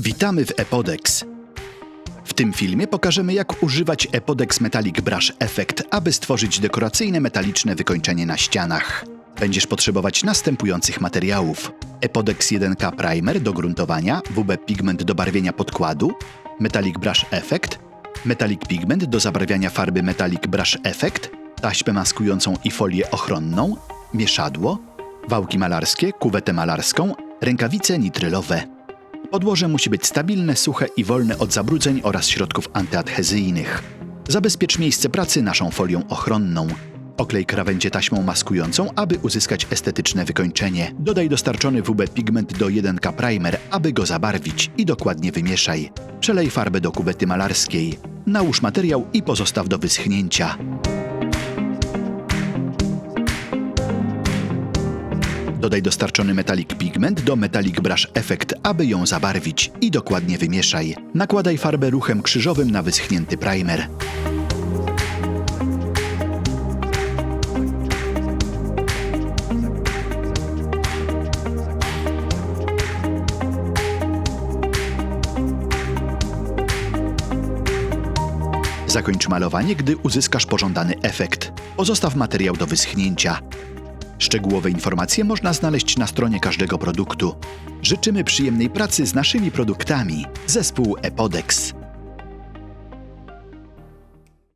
Witamy w Epodex. W tym filmie pokażemy jak używać Epodex Metallic Brush Effect, aby stworzyć dekoracyjne metaliczne wykończenie na ścianach. Będziesz potrzebować następujących materiałów. Epodex 1K Primer do gruntowania, WB Pigment do barwienia podkładu, Metallic Brush Effect, Metallic Pigment do zabarwiania farby Metallic Brush Effect, taśmę maskującą i folię ochronną, mieszadło, wałki malarskie, kuwetę malarską, rękawice nitrylowe. Podłoże musi być stabilne, suche i wolne od zabrudzeń oraz środków antyadhezyjnych. Zabezpiecz miejsce pracy naszą folią ochronną. Oklej krawędzie taśmą maskującą, aby uzyskać estetyczne wykończenie. Dodaj dostarczony WB pigment do 1K primer, aby go zabarwić i dokładnie wymieszaj. Przelej farbę do kuwety malarskiej. Nałóż materiał i pozostaw do wyschnięcia. Dodaj dostarczony Metallic Pigment do Metallic Brush Effect, aby ją zabarwić i dokładnie wymieszaj. Nakładaj farbę ruchem krzyżowym na wyschnięty primer. Zakończ malowanie, gdy uzyskasz pożądany efekt. Pozostaw materiał do wyschnięcia. Szczegółowe informacje można znaleźć na stronie każdego produktu. Życzymy przyjemnej pracy z naszymi produktami. Zespół Epodex.